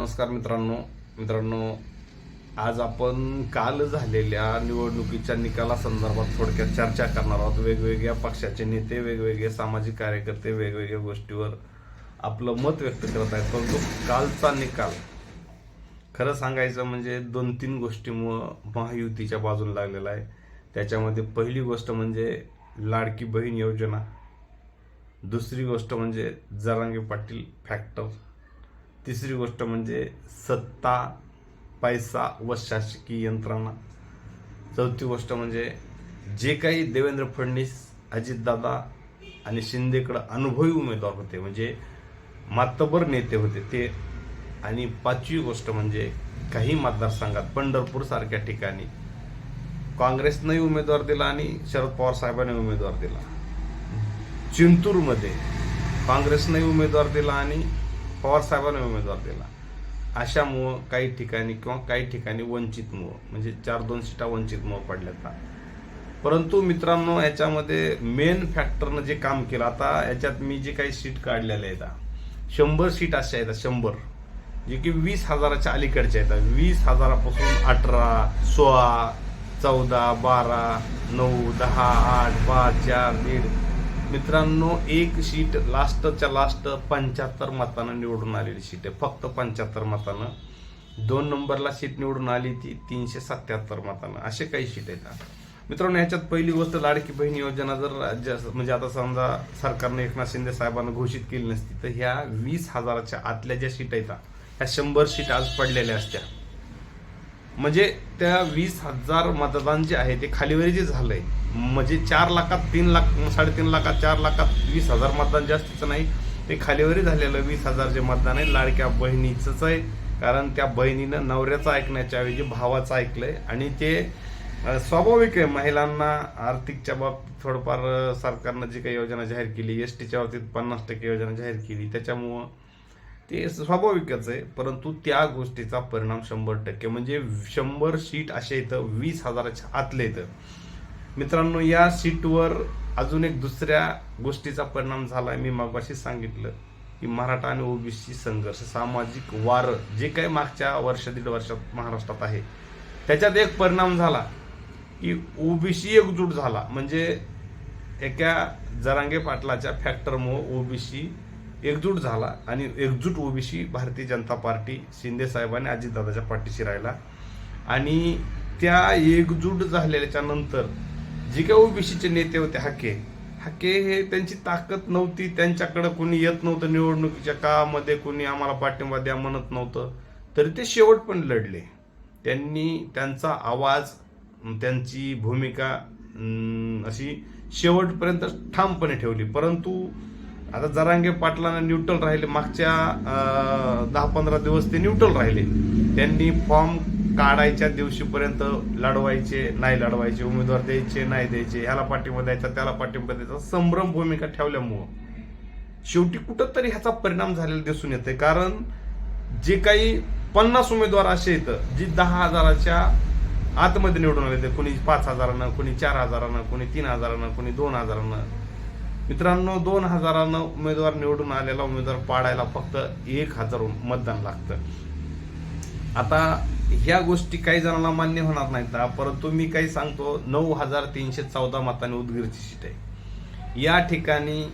नमस्कार मित्रांनो. मित्रांनो आज आपण काल झालेल्या निवडणुकीच्या निकालासंदर्भात थोडक्यात चर्चा करणार आहोत. वेगवेगळ्या पक्षाचे नेते वेगवेगळे सामाजिक कार्यकर्ते वेगवेगळ्या गोष्टीवर आपलं मत व्यक्त करत आहेत. परंतु कालचा निकाल खरं सांगायचं म्हणजे दोन तीन गोष्टीमुळं महायुतीच्या बाजूला लागलेला आहे. त्याच्यामध्ये पहिली गोष्ट म्हणजे लाडकी बहीण योजना. दुसरी गोष्ट म्हणजे जरांगे पाटील फॅक्टर तिसरी गोष्ट म्हणजे सत्ता पैसा व शासकीय यंत्रणा. चौथी गोष्ट म्हणजे जे काही देवेंद्र फडणवीस अजितदादा आणि शिंदेकडं अनुभवी उमेदवार होते म्हणजे मातबर नेते होते ते. आणि पाचवी गोष्ट म्हणजे काही मतदारसंघात पंढरपूर सारख्या ठिकाणी काँग्रेसनंही उमेदवार दिला आणि शरद पवार साहेबांनी उमेदवार दिला. चिंतूरमध्ये काँग्रेसनंही उमेदवार दिला आणि पवार साहेबांनी उमेदवार दिला. अशामुळं काही ठिकाणी किंवा काही ठिकाणी वंचितमुळं म्हणजे चार दोन सीटा वंचितमुळं पडल्यात. परंतु मित्रांनो याच्यामध्ये मेन फॅक्टरनं जे काम केलं आता याच्यात मी जे काही सीट काढलेल्या आहेत शंभर सीट अशा आहेत शंभर. जे की वीस हजाराच्या अलीकडच्या आहेत. वीस हजारापासून अठरा सोळा चौदा बारा नऊ दहा आठ पाच चार दीड मित्रांनो एक सीट लास्टच्या लास्ट पंच्याहत्तर मतानं निवडून आलेली सीट आहे. फक्त पंच्याहत्तर मतानं. दोन नंबरला सीट निवडून आली ती तीनशे सत्याहत्तर मतानं. असे काही सीट आहेत. मित्रांनो ह्याच्यात पहिली गोष्ट लाडकी बहीण योजना जर राज्य म्हणजे आता समजा सरकारने एकनाथ शिंदे साहेबांना घोषित केली नसती तर ह्या वीस हजाराच्या आतल्या ज्या सीट आहेत ह्या शंभर सीट आज पडलेल्या असत्या. म्हणजे त्या वीस हजार मतदान जे आहे ते खालीवरी जे झालंय म्हणजे चार लाखात तीन लाख साडेतीन लाखात चार लाखात वीस हजार मतदान जास्तीचं नाही ते खालीवरी झालेलं वीस हजार जे मतदान आहे लाडक्या बहिणीचंच आहे. कारण त्या बहिणीनं नवऱ्याचं ऐकण्याच्या ऐवजी भावाचं ऐकलंय आणि ते स्वाभाविक आहे. महिलांना आर्थिकच्या बाबतीत थोडंफार सरकारनं जी काही योजना जाहीर केली एस टीच्या बाबतीत पन्नास टक्के योजना जाहीर केली त्याच्यामुळं ते स्वाभाविकच आहे. परंतु त्या गोष्टीचा परिणाम शंभर टक्के. म्हणजे शंभर सीट असे इथं वीस हजाराच्या आतले इथं. मित्रांनो या सीटवर अजून एक दुसऱ्या गोष्टीचा परिणाम झाला मी मागवाशी सांगितलं की मराठा आणि ओबीसी संघर्ष सामाजिक वार जे काही मागच्या वर्ष दीड वर्षात महाराष्ट्रात आहे त्याच्यात एक परिणाम झाला की ओबीसी एकजूट झाला. म्हणजे एका जरांगे पाटलाच्या फॅक्टरमुळं ओबीसी एकजूट झाला आणि एकजूट ओबीसी भारतीय जनता पार्टी शिंदे साहेबांनी अजितदादाच्या पाठीशी राहिला. आणि त्या एकजूट झालेल्याच्या नंतर जे काही ओबीसीचे नेते होते हाके हाके हे त्यांची ताकद नव्हती त्यांच्याकडं कोणी येत नव्हतं निवडणुकीच्या काळामध्ये कोणी आम्हाला पाठिंबा द्या म्हणत नव्हतं तरी ते शेवट पण लढले. त्यांनी त्यांचा आवाज त्यांची भूमिका अशी शेवटपर्यंत ठामपणे ठेवली. परंतु आता जरांगे पाटलांना न्यूट्रल राहिले. मागच्या दहा पंधरा दिवस ते न्यूट्रल राहिले. त्यांनी फॉर्म काढायच्या दिवशीपर्यंत लढवायचे नाही लढवायचे उमेदवार द्यायचे नाही द्यायचे ह्याला पाठिंबा द्यायचा त्याला पाठिंबा द्यायचा. संभ्रम भूमिका ठेवल्यामुळं. शेवटी कुठंतरी ह्याचा परिणाम झालेला दिसून येते कारण जे काही पन्नास उमेदवार असे येतं जी दहा हजाराच्या आतमध्ये निवडून आले ते कोणी पाच हजारानं कोणी चार हजारानं कोणी तीन हजारानं कोणी दोन हजारानं. मित्रांनो दोन हजारानं उमेदवार निवडून आलेला उमेदवार पाडायला फक्त एक हजार मतदान लागतं. आता ह्या गोष्टी काही जणांना मान्य होणार नाहीत. परंतु मी काही सांगतो नऊ हजार तीनशे चौदा मतांनी उदगीरची सीट आहे. या ठिकाणी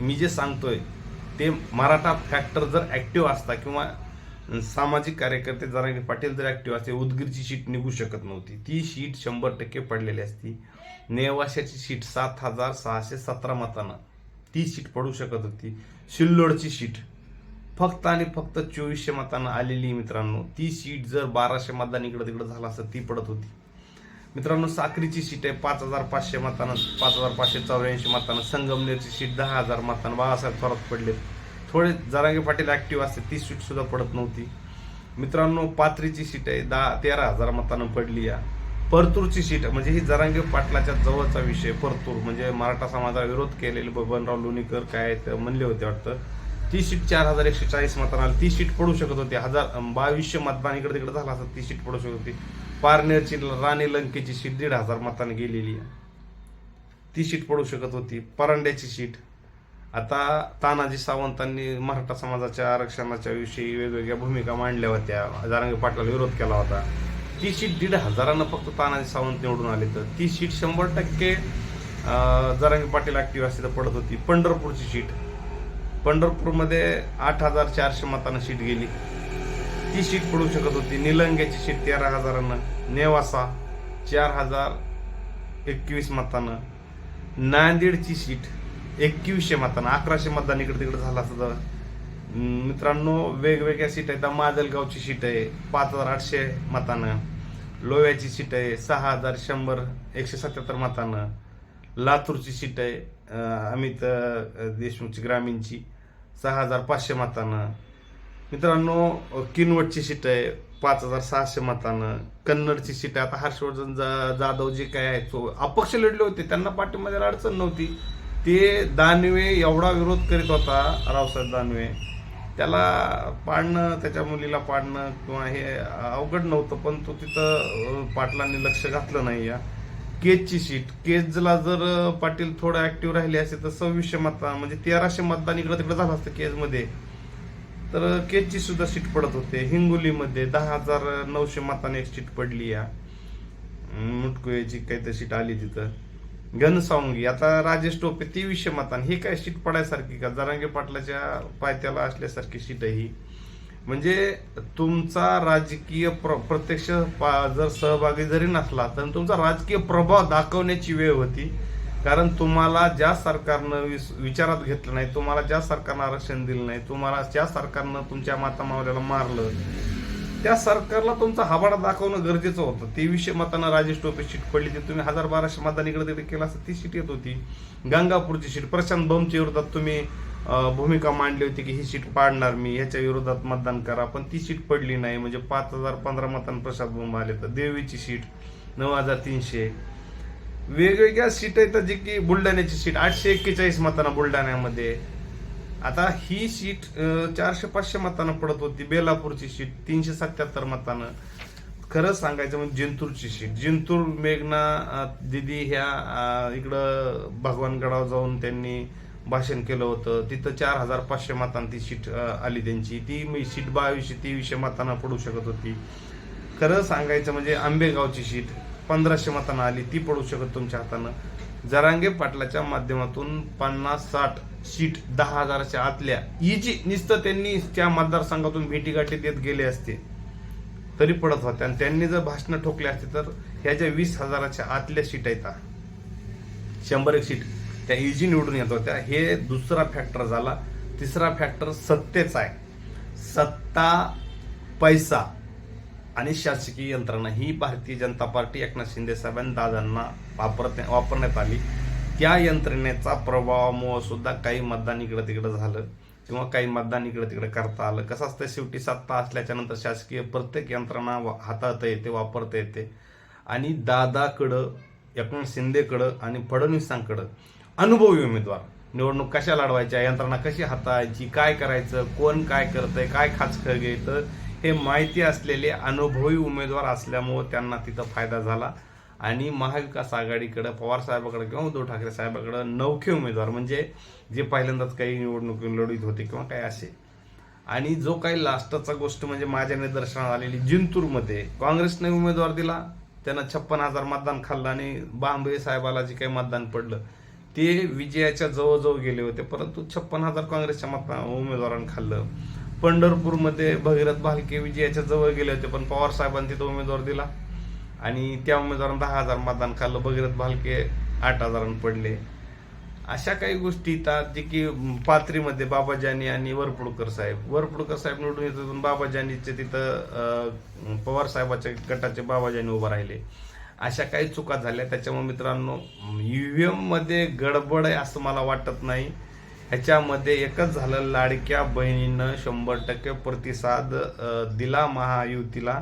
मी जे सांगतोय ते मराठा फॅक्टर जर ॲक्टिव्ह असता किंवा सामाजिक कार्यकर्ते जरांगे पाटील जर ॲक्टिव्ह असते उदगीरची सीट निघू शकत नव्हती. ती सीट शंभर टक्के पडलेली असती. नेवाशाची सीट सात हजार सहाशे सतरा मतानं. ती सीट पडू शकत होती. सिल्लोडची सीट फक्त आणि फक्त चोवीसशे मतांना आलेली मित्रांनो. ती सीट जर बाराशे मतदान इकडं तिकडं झालं असतं ती पडत होती. मित्रांनो साक्रीची सीट आहे. पाच हजार पाचशे मतानं पाच हजार पाचशे चौऱ्याऐंशी मतानं. संगमनेरची सीट दहा हजार मतानं. बाळासाहेब थोरात पडले थोडे जरांगे पाटील ॲक्टिव्ह असते ती सीट सुद्धा पडत नव्हती. मित्रांनो पाथरीची सीट आहे. दहा तेरा हजार मतानं पडली या. परतूरची सीट म्हणजे ही जरांगे पाटलाच्या जवळचा विषय परतूर म्हणजे मराठा समाजाला विरोध केलेले बबनराव लोणीकर काय म्हणले होते वाटतं. ती सीट चार हजार एकशे चाळीस मतांना आली ती सीट पडू शकत होती. हजार बावीसशे मतदान इकडे तिकडे झाला असं ती सीट पडू शकत होती. पारनेरची राणी लंकेची सीट दीड हजार मतांनी गेलेली ती सीट पडू शकत होती. परांड्याची सीट. आता तानाजी सावंतांनी मराठा समाजाच्या आरक्षणाच्या विषयी वेगवेगळ्या भूमिका मांडल्या होत्या. जारांगे पाटलाला विरोध केला होता. ती सीट दीड हजारानं फक्त तानाजी सावंत निवडून आले तर. ती सीट शंभर टक्के जरांगी जरांगे पाटील ऍक्टिव्ह असते तर पडत होती. पंढरपूरची सीट. पंढरपूरमध्ये आठ हजार चारशे मतानं सीट गेली. ती सीट पडू शकत होती. निलंग्याची सीट तेरा हजारानं. नेवासा चार हजार एकवीस मतानं. नांदेडची सीट एकवीसशे मतानं. अकराशे मतदान इकडे तिकडे झाला असतं तर. मित्रांनो वेगवेगळ्या सीट आहेत. माजलगावची सीट आहे. पाच हजार आठशे मतानं. लोव्याची सीट आहे सहा हजार शंभर एकशे सत्याहत्तर मतानं. लातूरची सीट आहे अमित देशमुखची ग्रामीणची सहा हजार पाचशे मतानं. मित्रांनो किनवटची सीट आहे पाच हजार सहाशे मतानं. कन्नडची सीट आहे आता हर्षवर्धन जा- जाधव जे काय आहेत तो अपक्ष लढले होते त्यांना पाठिंबा द्यायला अडचण नव्हती. ते दानवे एवढा विरोध करीत होता रावसाहेब दानवे. त्याला पाडणं त्याच्या मुलीला पाडणं किंवा हे अवघड नव्हतं पण तो तिथं पाटलांनी लक्ष घातलं नाही या. केजची सीट. केजला जर पाटील थोडं ऍक्टिव्ह राहिले असते तर सव्वीसशे मतदान म्हणजे तेराशे मतदान इकडं तिकडं झालं असतं केजमध्ये. तर केजची सुद्धा सीट पडत होते. हिंगोलीमध्ये दहा हजार नऊशे मताने एक सीट पडली या. मुटकुळेची काहीतरी सीट आली तिथं. घनसावंगी आता राजेश टोपे तेवीसशे मतान ही काय सीट पडायसारखी का? जरांगे पाटलाच्या पायथ्याला असल्यासारखी शीट ही. म्हणजे तुमचा राजकीय प्र प्रत्यक्ष पा- जर सहभागी जरी नसला तर तुमचा राजकीय प्रभाव दाखवण्याची वेळ होती. कारण तुम्हाला ज्या सरकारनं विस- विचारात घेतलं नाही तुम्हाला ज्या सरकारनं आरक्षण दिलं नाही तुम्हाला ज्या सरकारनं तुमच्या माता मावल्याला मारलं त्या सरकारला तुमचा हवाडा दाखवणं गरजेचं होतं. तेवीसशे मतांना राजेश टोपे सीट पडली ती. तुम्ही हजार बाराशे मतदान इकडे तिकडे केला असं ती सीट येत होती. गंगापूरची सीट प्रशांत बमच्या विरोधात तुम्ही भूमिका मांडली होती की ही सीट पाडणार मी ह्याच्या विरोधात मतदान करा पण ती सीट पडली नाही. म्हणजे पाच हजार पंधरा मतांना प्रशांत बम आले तर देवीची सीट नऊ हजार तीनशे. वेगवेगळ्या सीट आहेत जी की बुलढाण्याची सीट आठशे एक्केचाळीस मतांना बुलढाण्यामध्ये. आता ही सीट चारशे पाचशे मतानं पडत होती. बेलापूरची सीट तीनशे सत्याहत्तर मतानं. खरं सांगायचं म्हणजे जिंतूरची सीट जिंतूर मेघना दिदी ह्या इकडं भगवानगडावर जाऊन त्यांनी भाषण केलं होतं. तिथं चार हजार पाचशे मतांनी ती सीट आली त्यांची. ती मी सीट बावीसशे तेवीसशे मतांना पडू शकत होती. खरं सांगायचं म्हणजे आंबेगावची सीट पंधराशे मतांना आली ती पडू शकत तुमच्या हातानं. जरांगे पाटलाच्या माध्यमातून पन्नास साठ सीट दहा हजाराच्या आतल्या. हिची नुसतं त्यांनी त्या मतदारसंघातून भेटीगाठी देत गेले असते तरी पडत होत्या. आणि त्यांनी जर भाषणं ठोकले असते तर ह्या ज्या वीस हजाराच्या आतल्या सीट आहेत शंभर एक सीट त्या इजी निवडून येत होत्या. हे दुसरा फॅक्टर झाला. तिसरा फॅक्टर सत्तेचा आहे. सत्ता पैसा आणि शासकीय यंत्रणा ही भारतीय जनता पार्टी एकनाथ शिंदे साहेबांनी दादांना वापरत वापरण्यात आली. त्या यंत्रणेचा प्रभावामुळं सुद्धा काही मतदान इकडं तिकडं झालं किंवा काही मतदान इकडं तिकडं करता आलं. कसं असतं शेवटी सत्ता असल्याच्या नंतर शासकीय प्रत्येक यंत्रणा वा- हाताळता येते वापरता येते. आणि दादाकडं एकनाथ शिंदेकडं आणि फडणवीसांकडं अनुभवी उमेदवार. निवडणूक कशा लढवायच्या यंत्रणा कशी हाताळायची काय करायचं कोण काय करतंय काय खाचखळ घ्यायचं हे माहिती असलेले अनुभवी उमेदवार असल्यामुळं त्यांना तिथं फायदा झाला. आणि महाविकास आघाडीकडं पवारसाहेबाकडं किंवा उद्धव ठाकरे साहेबाकडं नवखे उमेदवार म्हणजे जे पहिल्यांदाच काही निवडणुकी लढवीत होते किंवा काय असे. आणि जो काही लास्टचा गोष्ट म्हणजे माझ्या निदर्शनात आलेली जिंतूरमध्ये काँग्रेसने उमेदवार दिला त्यांना छप्पन हजार मतदान खाल्लं आणि बांबे साहेबाला जे काही मतदान पडलं ते विजयाच्या जवळजवळ गेले होते. परंतु छप्पन हजार काँग्रेसच्या मतदान उमेदवारांनी खाल्लं. पंढरपूरमध्ये भगीरथ भालके विजयाच्या जवळ गेले होते पण पवार साहेबांनी तिथं उमेदवार दिला. आणि त्या उमेदवारांना दहा हजार मतदान खाल्लं भगीरथ भालके आठ हजारांनी पडले. अशा काही गोष्टी येतात जे की पात्रीमध्ये बाबाजानी आणि वरपुडकर साहेब. वरपुडकर साहेब निवडून येतात बाबाजानीचे तिथं पवार साहेबाच्या गटाचे बाबाजानी उभं राहिले. अशा काही चुका झाल्या. त्याच्यामुळे मित्रांनो ईव्हीएम एममध्ये गडबड आहे असं मला वाटत नाही. ह्याच्यामध्ये एकच झालं लाडक्या बहिणीनं शंभर टक्के प्रतिसाद दिला महायुतीला.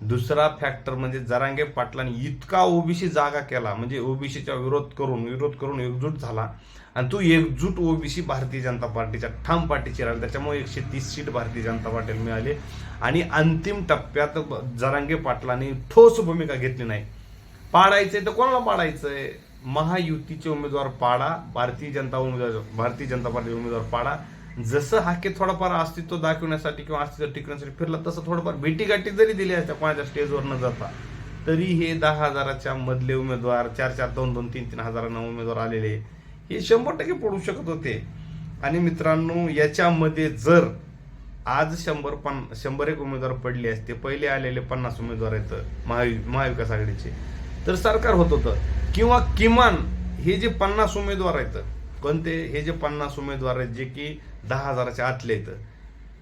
दुसरा फॅक्टर म्हणजे जरांगे पाटलांनी इतका ओबीसी जागा केला म्हणजे ओबीसीचा विरोध करून विरोध करून एकजूट झाला. आणि तो एकजूट ओबीसी भारतीय जनता पार्टीच्या ठाम पार्टीची राहिली. त्याच्यामुळे एकशे तीस सीट भारतीय जनता पार्टीला मिळाली. आणि अंतिम टप्प्यात जरांगे पाटलांनी ठोस भूमिका घेतली नाही. पाडायचंय तर कोणाला पाडायचंय? महायुतीचे उमेदवार पाडा भारतीय जनता उमेदवार भारतीय जनता पार्टी उमेदवार पाडा. जसं हाके थोडाफार अस्तित्व दाखवण्यासाठी किंवा अस्तित्व टिकवण्यासाठी फिरला तसं थोडंफार भेटीगाठी जरी दिली असत्या कोणाच्या स्टेजवर न जाता तरी हे दहा हजाराच्या मधले उमेदवार चार चार दोन दोन तीन तीन हजारांना उमेदवार आलेले हे शंभर टक्के पडू शकत होते. आणि मित्रांनो याच्यामध्ये जर आज शंभर पन शंभर एक उमेदवार पडले असते पहिले आलेले पन्नास उमेदवार आहेत महावि महाविकास आघाडीचे. तर सरकार होत होतं. किंवा किमान हे जे पन्नास उमेदवार आहेत कोणते? हे जे पन्नास उमेदवार आहेत जे की दहा हजाराच्या आतले आहेत.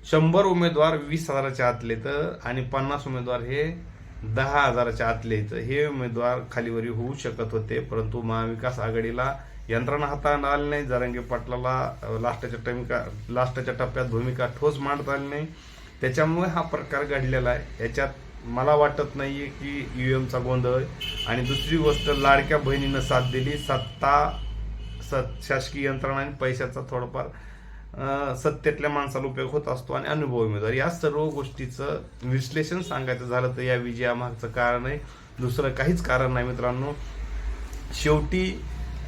शंभर उमेदवार वीस हजाराच्या आतले आहेत आणि पन्नास उमेदवार हे दहा हजाराच्या आतले आहेत. हे उमेदवार खालीवरी होऊ शकत होते परंतु महाविकास आघाडीला यंत्रणा हाताळता आली नाही. जरांगे पाटलाला अं, लास्टच्या टमिका लास्टच्या टप्प्यात भूमिका ठोस मांडता आली नाही. त्याच्यामुळे हा प्रकार घडलेला आहे. याच्यात मला वाटत नाहीये की ईव्हीएमचा गोंधळ आणि दुसरी गोष्ट लाडक्या बहिणीनं साथ दिली. सत्ता सत शासकीय यंत्रणा आणि पैशाचा थोडंफार सत्तेतल्या माणसाला उपयोग होत असतो आणि अनुभव उमेदवार. या सर्व गोष्टीचं विश्लेषण सांगायचं झालं तर या विजयामागचं कारण आहे. दुसरं काहीच कारण नाही मित्रांनो. शेवटी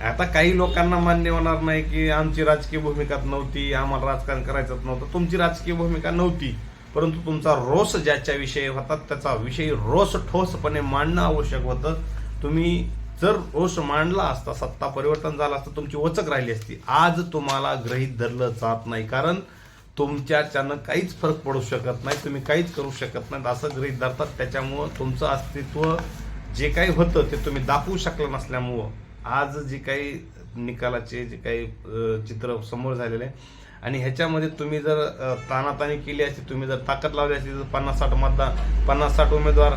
आता काही लोकांना मान्य होणार नाही की आमची राजकीय भूमिका नव्हती आम्हाला राजकारण करायचंच नव्हतं. तुमची राजकीय भूमिका नव्हती. परंतु तुमचा रोष ज्याच्या विषयी होता त्याचा विषयी रोष ठोसपणे मांडणं आवश्यक होतं. तुम्ही जर रोष मांडला असता सत्ता परिवर्तन झालं असतं तुमची वचक राहिली असती. आज तुम्हाला गृहीत धरलं जात नाही कारण तुमच्याच्यानं काहीच फरक पडू शकत नाही तुम्ही काहीच करू शकत नाहीत असं गृहीत धरतात. त्याच्यामुळं तुमचं अस्तित्व जे काही होतं ते तुम्ही दाखवू शकलं नसल्यामुळं आज जे काही निकालाचे जे काही चित्र समोर झालेले आहे आणि ह्याच्यामध्ये तुम्ही जर तानाताणी तानातानी केली असती तुम्ही जर ताकद लावली असती तर पन्नास साठ मतदान पन्नास साठ उमेदवार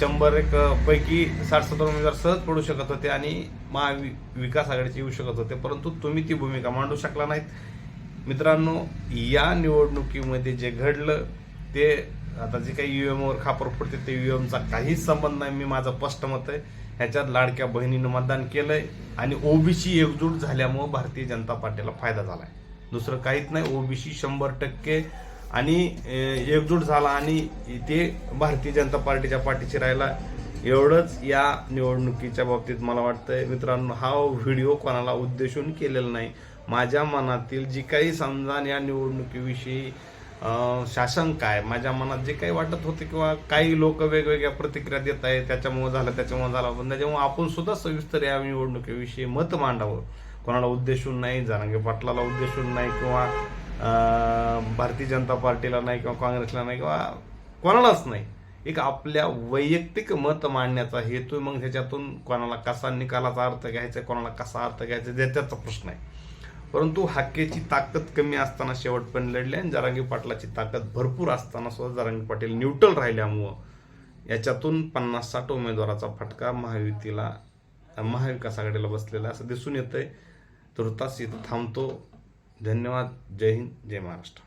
शंभर एक पैकी साठ सत्तर उमेदवार सहज पडू शकत होते आणि महावि विकास आघाडीचे येऊ शकत होते. परंतु तुम्ही ती भूमिका मांडू शकला नाहीत. मित्रांनो या निवडणुकीमध्ये जे घडलं ते आता जे काही युएमवर खापर पडते ते युएमचा काहीच संबंध नाही. मी माझं स्पष्ट मत आहे. ह्याच्यात लाडक्या बहिणीनं मतदान केलंय आणि ओबीसी एकजूट झाल्यामुळं भारतीय जनता पार्टीला फायदा झाला आहे दुसरं काहीच नाही. ओबीसी शंभर टक्के. आणि एकजूट झाला आणि ते भारतीय जनता पार्टीच्या पाठीशी राहिला. एवढंच या निवडणुकीच्या बाबतीत मला वाटतंय. मित्रांनो हा व्हिडिओ कोणाला उद्देशून केलेला नाही. माझ्या मनातील जी काही समजान या निवडणुकीविषयी शासन काय माझ्या मनात जे काही वाटत होते किंवा काही लोक वेगवेगळ्या प्रतिक्रिया देत आहेत त्याच्यामुळे झालं त्याच्यामुळे झालं पण त्याच्यामुळे आपण सुद्धा सविस्तर या निवडणुकीविषयी मत मांडावं. कोणाला उद्देशून नाही जरांगे पाटलाला उद्देशून नाही किंवा भारतीय जनता पार्टीला नाही किंवा काँग्रेसला नाही किंवा कोणालाच नाही. एक आपल्या वैयक्तिक मत मांडण्याचा हेतू मग ह्याच्यातून कोणाला कसा निकालाचा अर्थ घ्यायचा कोणाला कसा अर्थ घ्यायचा त्याचा प्रश्न आहे. परंतु हाकेची ताकद कमी असताना शेवटपर्यंत लढले आणि जरांगी पाटलाची ताकद भरपूर असताना सुद्धा जरांगी पाटील न्यूट्रल राहिल्यामुळं याच्यातून पन्नास साठ उमेदवाराचा फटका महायुतीला महाविकास आघाडीला बसलेला असं दिसून येतंय. तुर्तास इथं थांबतो धन्यवाद जय हिंद जय महाराष्ट्र.